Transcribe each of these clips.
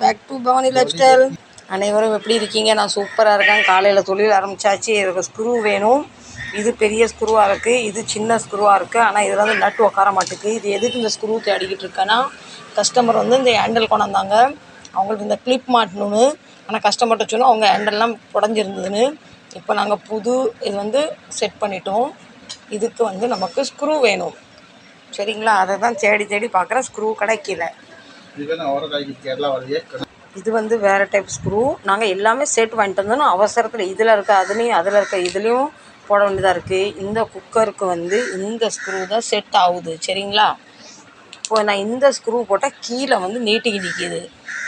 Back to Bhavani life style அனைவரும் எப்படி இருக்கீங்க? நான் சூப்பராக இருக்கேன். காலையில் தொழில் ஆரம்பிச்சாச்சு. எனக்கு ஸ்க்ரூ வேணும். இது பெரிய ஸ்க்ரூவாக இருக்குது இது சின்ன ஸ்க்ரூவாக இருக்குது ஆனால் இதில் வந்து நட்டு உட்கார மாட்டேங்குது. இது எதுக்கு இந்த ஸ்க்ரூ தேடிக்கிட்டு இருக்கேன்னா கஸ்டமர் வந்து இந்த ஹேண்டில் கொண்டாந்தாங்க அவங்களுக்கு இந்த கிளிப் மாட்டணும்னு. ஆனால் கஸ்டமர்கிட்ட சொன்னால் அவங்க ஹேண்டல்லாம் உடஞ்சிருந்ததுன்னு இப்போ நாங்கள் புது இது வந்து செட் பண்ணிட்டோம். இதுக்கு வந்து நமக்கு ஸ்க்ரூ வேணும். சரிங்களா? அதை தான் தேடி தேடி பார்க்குறேன். ஸ்க்ரூ கிடைக்கல. இது வந்து வேறு டைப் ஸ்க்ரூ நாங்கள் எல்லாமே சேர்த்து வாங்கிட்டு வந்தோம். அவசரத்தில் இதில் இருக்க அதுலேயும் அதில் இருக்க இதுலேயும் போட வேண்டியதாக இருக்குது இந்த குக்கருக்கு வந்து இந்த ஸ்க்ரூ தான் செட் ஆகுது. சரிங்களா? இப்போ நான் இந்த ஸ்க்ரூ போட்டால் கீழே வந்து நீட்டிக்கு நிற்கிது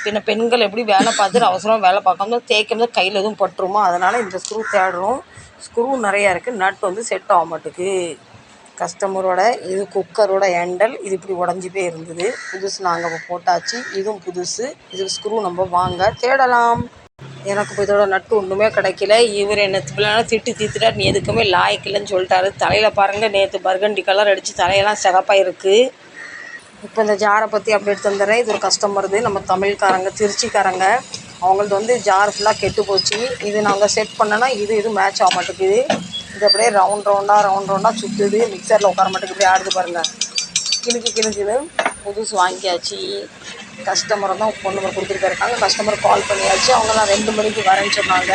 பின்ன பெண்கள் எப்படி வேலை பார்த்துட்டு அவசரம் வேலை பார்க்காம தேய்க்கும் போது கையில் எதுவும் பட்டுருமோ அதனால் இந்த ஸ்க்ரூ தேடுறோம். ஸ்க்ரூ நிறையா இருக்குது நட் வந்து செட் ஆக மாட்டேங்குது கஸ்டமரோட இது குக்கரோட ஹேண்டல் இது இப்படி உடஞ்சி போய் இருந்தது. புதுசு நாங்கள் இப்போ போட்டாச்சு. இதுவும் புதுசு. இது ஸ்க்ரூ நம்ம வாங்க தேடலாம். எனக்கு இப்போ இதோட நட்டு ஒன்றுமே கிடைக்கல. இவர் என்ன பிள்ளைனா திட்டு தீத்துட்டார். நீ எதுக்குமே லாய்க்கில்லைன்னு சொல்லிட்டாரு. தலையில் பாருங்கள் நேற்று பர்கண்டி கலர் அடித்து தலையெல்லாம் சிகப்பாக இருக்குது இப்போ இந்த ஜாரை பற்றி அப்டேட் தந்துடுறேன். இது ஒரு கஸ்டமருது நம்ம தமிழ்காரங்க திருச்சிக்காரங்க. அவங்களது வந்து ஜார் ஃபுல்லாக கெட்டு போச்சு. இது நாங்கள் செட் பண்ணோன்னா இது இது மேட்ச் ஆக மாட்டேங்குது. இது அப்படியே ரவுண்ட் ரவுண்டாக ரவுண்ட் ரவுண்டாக சுற்றுது மிக்சரில் உட்கார மாட்டேங்க இப்படி ஆடுது பாருங்கள் கிழக்கு கிழிஞ்சுது புதுசு வாங்கியாச்சு. கஸ்டமரை தான் ஃபோன் நம்பர் கொடுத்துருக்காருக்காங்க. கஸ்டமர் கால் பண்ணியாச்சு. அவங்க தான் ரெண்டு மணிக்கு வரேன்னு சொன்னாங்க.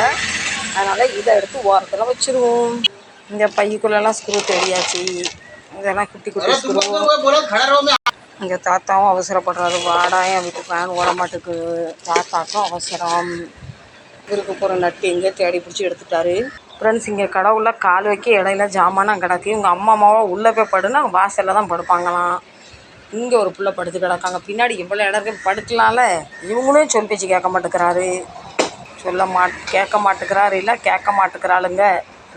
அதனால் இதை எடுத்து ஓரத்தில் வச்சுருவோம். இந்த பையக்குள்ளெல்லாம் ஸ்க்ரூ தெரியாச்சு. இதெல்லாம் குட்டி குட்டி ஸ்க்ரூ இங்கே தாத்தாவும் அவசரப்படுறாரு. வாடா என் வீட்டு ஃபேன் ஓட மாட்டுக்கு. தாத்தாக்கும் அவசரம். இருக்கு போகிற நட்டு எங்கே தேடி பிடிச்சி எடுத்துட்டாரு. ஃப்ரெண்ட்ஸ் இங்கே கடவுள கால் வைக்க இடையில ஜாமானாக கிடக்கு. இவங்க அம்மா அம்மாவை உள்ளே போய் படுனா வாசலில் தான் படுப்பாங்களாம். இங்கே ஒரு பிள்ளை படுத்து கிடக்காங்க. பின்னாடி இவ்வளோ இடம் இருக்கு. படுக்கலாம்ல? இவங்களும் சொல் பேச்சு கேட்க மாட்டேங்கிறாரு. சொல்ல மாட் கேட்க மாட்டேங்கிறாரு. இல்லை கேட்க மாட்டேங்கிறாளுங்க.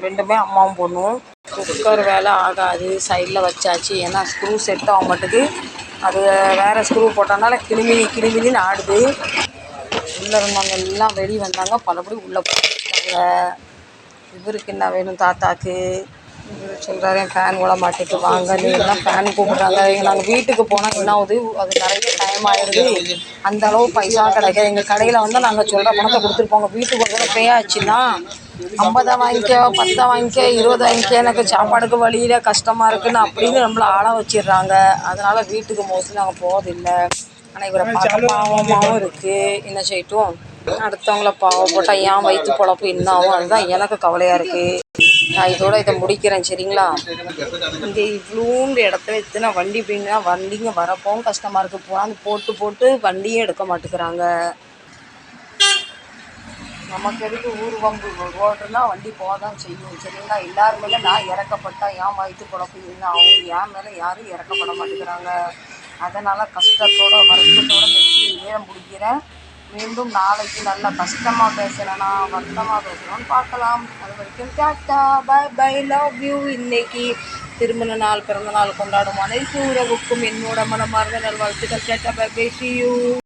ரெண்டுமே அம்மாவும் பொண்ணும். குக்கர் வேலை ஆகாது. சைடில் வச்சாச்சு. ஏன்னா ஸ்க்ரூ செட் ஆக மாட்டுக்கு அது வேறு ஸ்க்ரூ போட்டனால கிளிமினி கிளிமினின்னு ஆடுது. உள்ளே இருந்தவங்க எல்லாம் வெளியே வந்தாங்க. பலபடி உள்ளே போட்டாங்க இவருக்கு என்ன வேணும் தாத்தாக்கு? சொல்கிறாரு என் ஃபேன் ஓட மாட்டேக்கு வாங்க நீ எல்லாம் ஃபேன் கூப்பிட்றாங்க. நாங்கள் வீட்டுக்கு போனால் என்ன ஆகுது அது நிறைய டைம் ஆயிடுது. அந்த அளவு பைசா கிடைக்காது. எங்கள் கடையில் வந்து நாங்கள் சொல்கிற பணத்தை கொடுத்துருப்போங்க வீட்டுக்கு ஒரு பே ஆச்சுன்னா ஐம்பதா வாங்கிக்க பத்தா வாங்கிக்க இருபது வாங்கிக்க. எனக்கு சாப்பாடுக்கு வழியில் கஷ்டமாக இருக்குன்னு அப்படின்னு நம்மளை ஆள வச்சிடுறாங்க. அதனால் வீட்டுக்கு மோஸ்ட்லி நாங்கள் போவதில்லை ஆனால் இவரை பார்க்க பாவமாகவும் இருக்குது என்ன செய்யட்டும்? அடுத்தவங்கள பாவப்பட்டால் ஏன் வயிற்று பொழப்பு என்ன ஆகும் அதுதான் எனக்கு கவலையாக இருக்குது நான் இதோட இதை முடிக்கிறேன் சரிங்களா? இங்கே இவ்வளோண்டு இடத்துல இத்தனை வண்டி பின்னா வண்டிங்க வரப்போவும் கஷ்டமாக இருக்குது போனாந்து போட்டு போட்டு வண்டியே எடுக்க மாட்டேங்கிறாங்க. நமக்கு எதுக்கு ஊர் வம்பு ரோடுனா வண்டி போக தான் செய்யும் சரிங்களா? எல்லாருமே நான் இறக்கப்பட்டா ஏன் வயிற்று குழப்பு என்ன ஆகும்? என் மேலே யாரும் இறக்கப்பட மாட்டேங்கிறாங்க. அதனால் கஷ்டத்தோட வருத்தத்தோட நேரம் முடிக்கிறேன். மீண்டும் நாளைக்கு நல்ல கஷ்டமாக பேசுகிறேனா வருத்தமாக பேசுகிறோன்னு பார்க்கலாம். அது வரைக்கும் tata bye bye love you இன்னைக்கு திருமண நாள் பிறந்த நாள் கொண்டாடும் அனைத்து உறவுக்கும் என்னோட மனமார்ந்த நல்வாழ்த்துக்கள். Tata bye bye see you